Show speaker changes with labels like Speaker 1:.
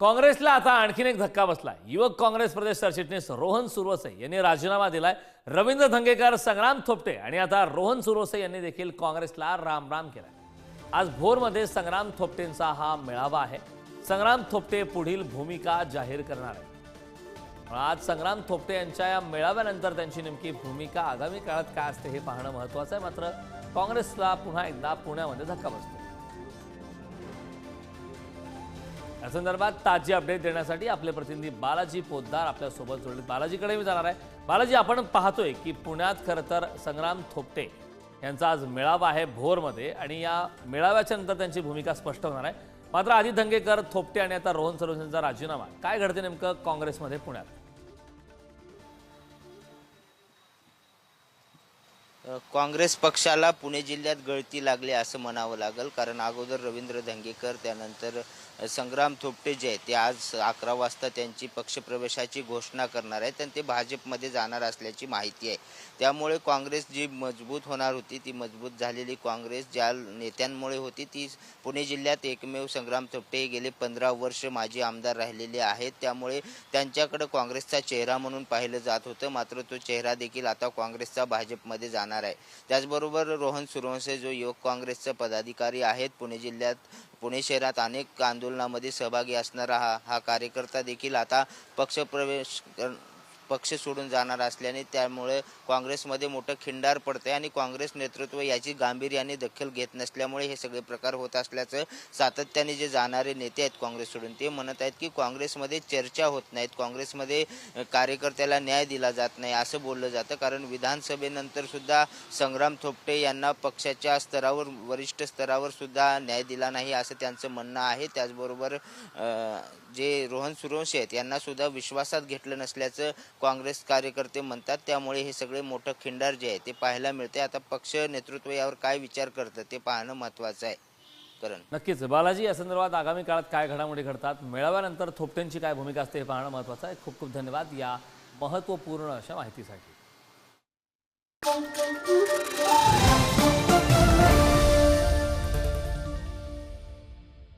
Speaker 1: काँग्रेसला आता आणखीन एक धक्का बसलाय युवक काँग्रेस प्रदेश सरचिटणीस रोहन सुरवसे यांनी राजीनामा दिलाय. रवींद्र धंगेकर संग्राम थोपटे आणि आता रोहन सुरवसे यांनी देखील काँग्रेसला राम राम केलाय. आज भोरमध्ये संग्राम थोपटेंचा हा मेळावा आहे. संग्राम थोपटे पुढील भूमिका जाहीर करणार आहे आज संग्राम थोपटे यांच्या या मेळाव्यानंतर त्यांची नेमकी भूमिका आगामी काळात काय असते हे पाहणं महत्वाचं आहे. मात्र काँग्रेसला पुन्हा एकदा पुण्यामध्ये धक्का बसतो या संदर्भात ताजी अपडेट देण्यासाठी आपले प्रतिनिधी बालाजी पोद्दार आपल्यासोबत जोडले. बालाजीकडे मी जाणार आहे. बालाजी आपण पाहतोय की पुण्यात खरं तर संग्राम थोपटे यांचा आज मेळावा आहे भोरमध्ये आणि या मेळाव्याच्या नंतर त्यांची भूमिका स्पष्ट होणार आहे. मात्र आधी धंगेकर थोपटे आणि आता रोहन सरोज यांचा राजीनामा. काय घडते नेमकं काँग्रेसमध्ये पुण्यात?
Speaker 2: काँग्रेस पक्षाला पुणे जिल्ह्यात गळती लागली असं म्हणावं लागेल. कारण अगोदर रवींद्र धंगेकर त्यानंतर संग्राम थोपटे जे आहेत ते आज अकरा वाजता त्यांची पक्षप्रवेशाची घोषणा करणार आहेत आणि ते भाजपमध्ये जाणार असल्याची माहिती आहे. त्यामुळे काँग्रेस जी मजबूत होणार होती ती मजबूत झालेली काँग्रेस ज्या नेत्यांमुळे होती ती पुणे जिल्ह्यात एकमेव संग्राम थोपटे हे गेले पंधरा वर्ष माजी आमदार राहिलेले आहेत. त्यामुळे त्यांच्याकडे काँग्रेसचा चेहरा म्हणून पाहिलं जात होतं. मात्र तो चेहरा देखील आता काँग्रेसचा भाजपमध्ये जाणार आहे. त्याचबरोबर रोहन सुरवंशे जो युवक काँग्रेसचे पदाधिकारी आहेत पुणे जिल्ह्यात पुणे शहरात अनेक आंदोलनामध्ये सहभागी असणारा हा हा कार्यकर्ता देखील आता पक्षप्रवेश कर- पक्ष सोडून जाणार असल्याने त्यामुळे काँग्रेसमध्ये मोठं खिंडार पडतंय आणि काँग्रेस नेतृत्व याची गांभीर्याने दखल घेत नसल्यामुळे हे सगळे प्रकार होत असल्याचं सातत्याने जे जाणारे नेते आहेत काँग्रेस सोडून ते म्हणत आहेत की काँग्रेसमध्ये चर्चा होत नाहीत काँग्रेसमध्ये कार्यकर्त्याला न्याय दिला जात नाही असं बोललं जातं. कारण विधानसभेनंतर सुद्धा संग्राम थोपटे यांना पक्षाच्या स्तरावर वरिष्ठ स्तरावर सुद्धा न्याय दिला नाही असं त्यांचं म्हणणं आहे. त्याचबरोबर जे रोहन सूर्यवंशी आहेत यांना सुद्धा विश्वासात घेतलं नसल्याचं काँग्रेस कार्यकर्ते म्हणतात. त्यामुळे हे सगळे मोठं खिंडार जे आहे ते पाहायला मिळते आता पक्ष नेतृत्व यावर काय विचार करतं ते पाहणं महत्त्वाचं आहे. करण.
Speaker 1: नक्कीच. बालाजी या संदर्भात आगामी काळात काय घडामोडी घडतात मेळाव्यानंतर थोपटेंची काय भूमिका असते हे पाहणं महत्वाचं आहे. खूप खूप धन्यवाद या महत्त्वपूर्ण अशा माहितीसाठी.